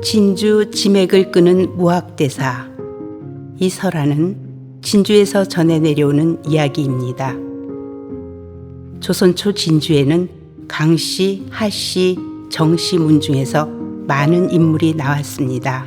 진주 지맥을 끄는 무학대사 이 설화는 진주에서 전해 내려오는 이야기입니다. 조선 초 진주에는 강씨, 하씨, 정씨 문 중에서 많은 인물이 나왔습니다.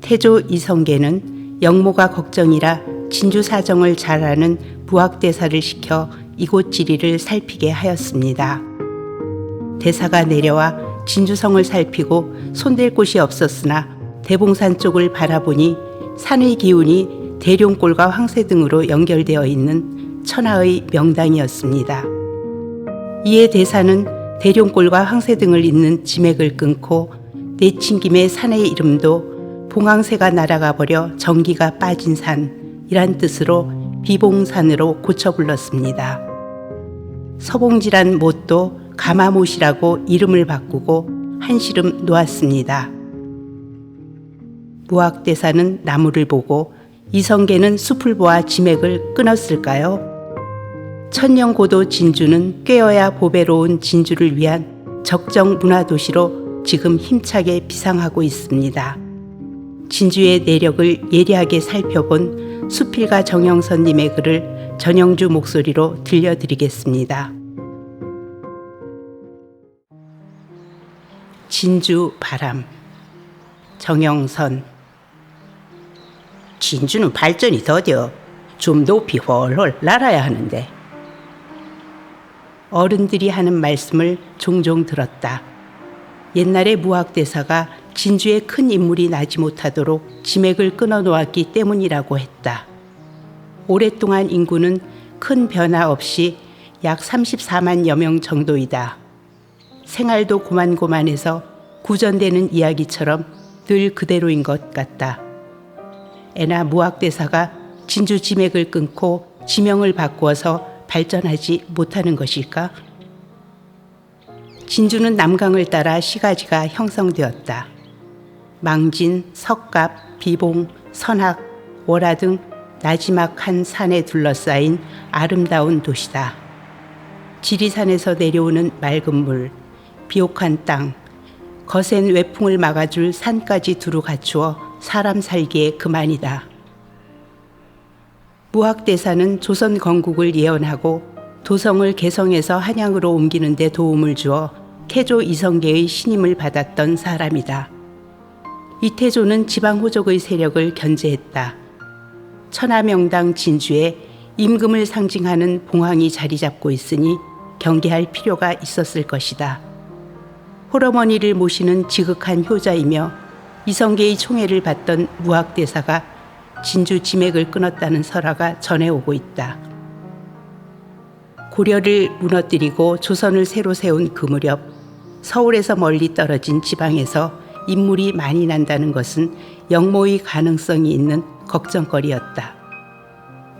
태조 이성계는 영모가 걱정이라 진주 사정을 잘 아는 부학대사를 시켜 이곳 지리를 살피게 하였습니다. 대사가 내려와 진주성을 살피고 손댈 곳이 없었으나 대봉산 쪽을 바라보니 산의 기운이 대룡골과 황새 등으로 연결되어 있는 천하의 명당이었습니다. 이에 대사는 대룡골과 황새 등을 잇는 지맥을 끊고 내친 김에 산의 이름도 봉황새가 날아가 버려 전기가 빠진 산이란 뜻으로 비봉산으로 고쳐 불렀습니다. 서봉지란 못도 가마못이라고 이름을 바꾸고 한시름 놓았습니다. 무학대사는 나무를 보고 이성계는 숲을 보아 지맥을 끊었을까요? 천년고도 진주는 꿰어야 보배로운 진주를 위한 적정 문화도시로 지금 힘차게 비상하고 있습니다. 진주의 내력을 예리하게 살펴본 수필가 정영선님의 글을 전영주 목소리로 들려드리겠습니다. 진주 바람 정영선 진주는 발전이 더뎌 좀 높이 훨훨 날아야 하는데 어른들이 하는 말씀을 종종 들었다. 옛날에 무학대사가 진주에 큰 인물이 나지 못하도록 지맥을 끊어 놓았기 때문이라고 했다. 오랫동안 인구는 큰 변화 없이 약 34만여 명 정도이다. 생활도 고만고만해서 구전되는 이야기처럼 늘 그대로인 것 같다. 애나 무학대사가 진주 지맥을 끊고 지명을 바꾸어서 발전하지 못하는 것일까? 진주는 남강을 따라 시가지가 형성되었다. 망진, 석갑, 비봉, 선악, 월화 등 나지막한 산에 둘러싸인 아름다운 도시다. 지리산에서 내려오는 맑은 물, 비옥한 땅, 거센 외풍을 막아줄 산까지 두루 갖추어 사람 살기에 그만이다. 무학대사는 조선 건국을 예언하고 도성을 개성에서 한양으로 옮기는 데 도움을 주어 태조 이성계의 신임을 받았던 사람이다. 이태조는 지방 호족의 세력을 견제했다. 천하명당 진주에 임금을 상징하는 봉황이 자리 잡고 있으니 경계할 필요가 있었을 것이다. 홀어머니를 모시는 지극한 효자이며 이성계의 총애를 받던 무학대사가 진주 지맥을 끊었다는 설화가 전해오고 있다. 고려를 무너뜨리고 조선을 새로 세운 그 무렵 서울에서 멀리 떨어진 지방에서 인물이 많이 난다는 것은 영모의 가능성이 있는 걱정거리였다.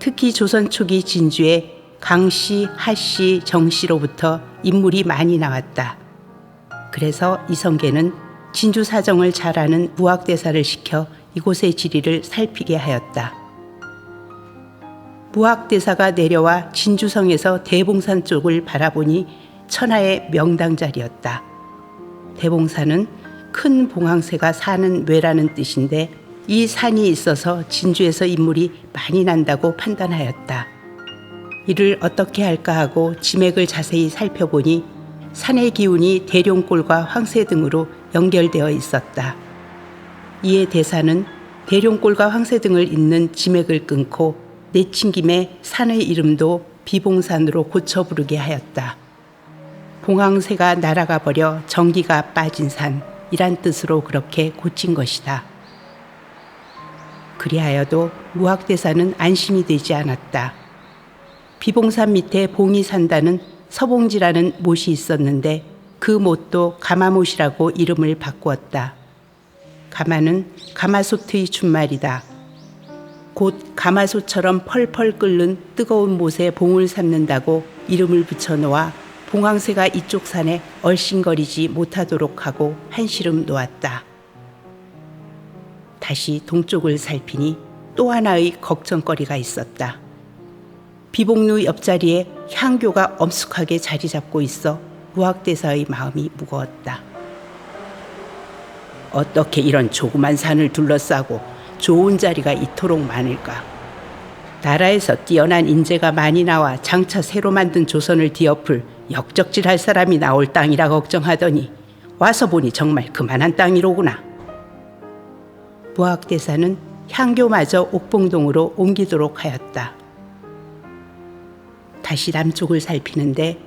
특히 조선 초기 진주에 강씨, 하씨, 정씨로부터 인물이 많이 나왔다. 그래서 이성계는 진주 사정을 잘 아는 무학대사를 시켜 이곳의 지리를 살피게 하였다. 무학대사가 내려와 진주성에서 대봉산 쪽을 바라보니 천하의 명당 자리였다. 대봉산은 큰 봉황새가 사는 외라는 뜻인데 이 산이 있어서 진주에서 인물이 많이 난다고 판단하였다. 이를 어떻게 할까 하고 지맥을 자세히 살펴보니 산의 기운이 대룡골과 황새 등으로 연결되어 있었다. 이에 대사는 대룡골과 황새 등을 잇는 지맥을 끊고 내친 김에 산의 이름도 비봉산으로 고쳐 부르게 하였다. 봉황새가 날아가 버려 전기가 빠진 산이란 뜻으로 그렇게 고친 것이다. 그리하여도 무학대사는 안심이 되지 않았다. 비봉산 밑에 봉이 산다는 서봉지라는 못이 있었는데 그 못도 가마못이라고 이름을 바꾸었다. 가마는 가마솥의 준말이다. 곧 가마솥처럼 펄펄 끓는 뜨거운 못에 봉을 삼는다고 이름을 붙여놓아 봉황새가 이쪽 산에 얼씬거리지 못하도록 하고 한시름 놓았다. 다시 동쪽을 살피니 또 하나의 걱정거리가 있었다. 비봉루 옆자리에 향교가 엄숙하게 자리 잡고 있어 무학대사의 마음이 무거웠다. 어떻게 이런 조그만 산을 둘러싸고 좋은 자리가 이토록 많을까? 나라에서 뛰어난 인재가 많이 나와 장차 새로 만든 조선을 뒤엎을 역적질할 사람이 나올 땅이라 걱정하더니 와서 보니 정말 그만한 땅이로구나. 무학대사는 향교마저 옥봉동으로 옮기도록 하였다. 다시 남쪽을 살피는데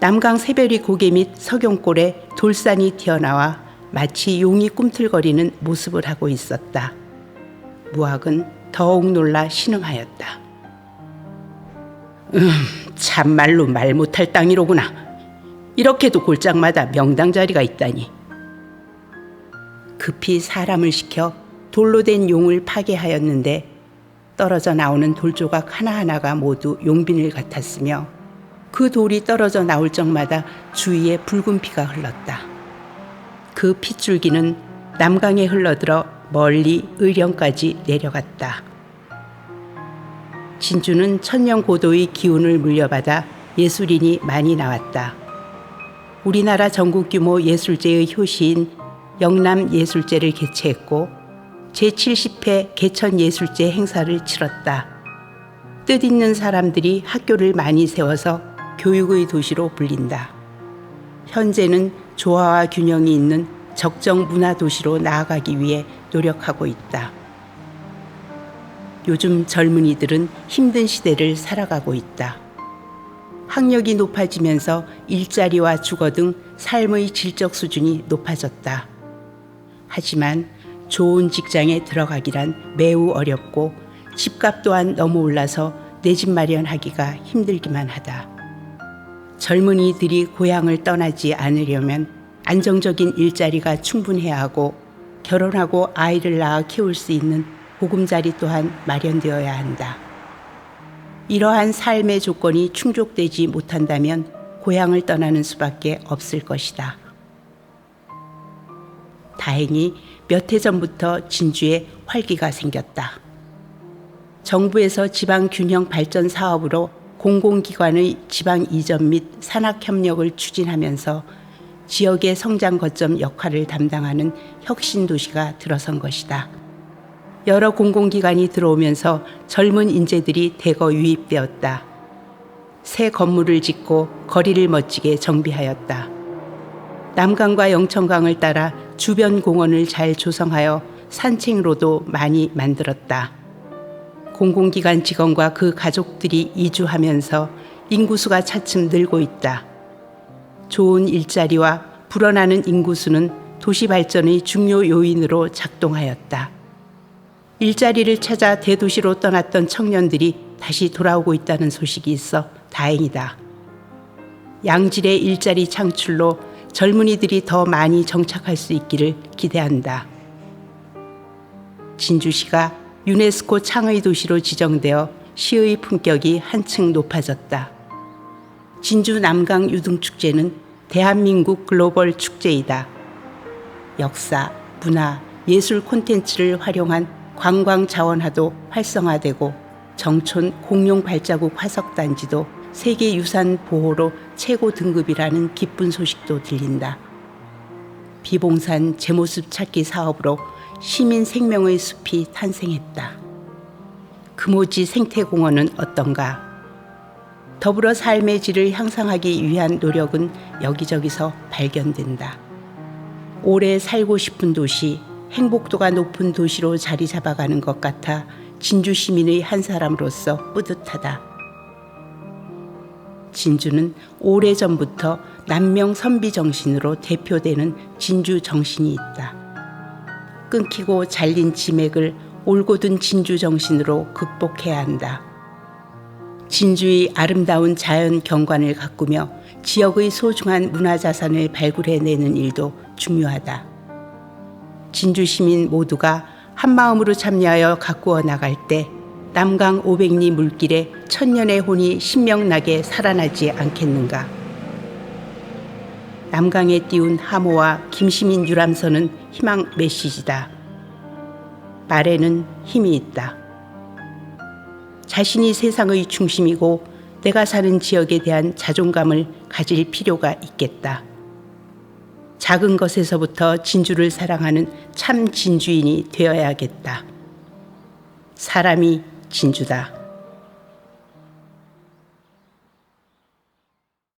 남강 새별이 고개 밑 석용골에 돌산이 튀어나와 마치 용이 꿈틀거리는 모습을 하고 있었다. 무학은 더욱 놀라 신음하였다. 음, 참말로 말 못할 땅이로구나. 이렇게도 골장마다 명당 자리가 있다니. 급히 사람을 시켜 돌로 된 용을 파괴하였는데 떨어져 나오는 돌조각 하나하나가 모두 용빈을 같았으며 그 돌이 떨어져 나올 적마다 주위에 붉은 피가 흘렀다. 그 핏줄기는 남강에 흘러들어 멀리 의령까지 내려갔다. 진주는 천년 고도의 기운을 물려받아 예술인이 많이 나왔다. 우리나라 전국 규모 예술제의 효시인 영남 예술제를 개최했고 제70회 개천예술제 행사를 치렀다. 뜻 있는 사람들이 학교를 많이 세워서 교육의 도시로 불린다. 현재는 조화와 균형이 있는 적정 문화 도시로 나아가기 위해 노력하고 있다. 요즘 젊은이들은 힘든 시대를 살아가고 있다. 학력이 높아지면서 일자리와 주거 등 삶의 질적 수준이 높아졌다. 하지만 좋은 직장에 들어가기란 매우 어렵고 집값 또한 너무 올라서 내 집 마련하기가 힘들기만 하다. 젊은이들이 고향을 떠나지 않으려면 안정적인 일자리가 충분해야 하고 결혼하고 아이를 낳아 키울 수 있는 보금자리 또한 마련되어야 한다. 이러한 삶의 조건이 충족되지 못한다면 고향을 떠나는 수밖에 없을 것이다. 다행히 몇 해 전부터 진주에 활기가 생겼다. 정부에서 지방 균형 발전 사업으로 공공기관의 지방 이전 및 산학 협력을 추진하면서 지역의 성장 거점 역할을 담당하는 혁신 도시가 들어선 것이다. 여러 공공기관이 들어오면서 젊은 인재들이 대거 유입되었다. 새 건물을 짓고 거리를 멋지게 정비하였다. 남강과 영천강을 따라 주변 공원을 잘 조성하여 산책로도 많이 만들었다. 공공기관 직원과 그 가족들이 이주하면서 인구수가 차츰 늘고 있다. 좋은 일자리와 불어나는 인구수는 도시 발전의 중요 요인으로 작동하였다. 일자리를 찾아 대도시로 떠났던 청년들이 다시 돌아오고 있다는 소식이 있어 다행이다. 양질의 일자리 창출로 젊은이들이 더 많이 정착할 수 있기를 기대한다. 진주시가 유네스코 창의 도시로 지정되어 시의 품격이 한층 높아졌다. 진주 남강 유등축제는 대한민국 글로벌 축제이다. 역사, 문화, 예술 콘텐츠를 활용한 관광 자원화도 활성화되고 정촌 공룡 발자국 화석단지도 세계 유산 보호로 최고 등급이라는 기쁜 소식도 들린다. 비봉산 제 모습 찾기 사업으로 시민 생명의 숲이 탄생했다. 금오지 생태공원은 어떤가? 더불어 삶의 질을 향상하기 위한 노력은 여기저기서 발견된다. 오래 살고 싶은 도시, 행복도가 높은 도시로 자리 잡아가는 것 같아 진주 시민의 한 사람으로서 뿌듯하다. 진주는 오래전부터 남명 선비 정신으로 대표되는 진주 정신이 있다. 끊기고 잘린 지맥을 올곧은 진주 정신으로 극복해야 한다. 진주의 아름다운 자연 경관을 가꾸며 지역의 소중한 문화 자산을 발굴해내는 일도 중요하다. 진주 시민 모두가 한마음으로 참여하여 가꾸어 나갈 때 남강 오백리 물길에 천년의 혼이 신명나게 살아나지 않겠는가. 남강에 띄운 하모와 김시민 유람선은 희망 메시지다. 말에는 힘이 있다. 자신이 세상의 중심이고 내가 사는 지역에 대한 자존감을 가질 필요가 있겠다. 작은 것에서부터 진주를 사랑하는 참 진주인이 되어야겠다. 사람이 진주다.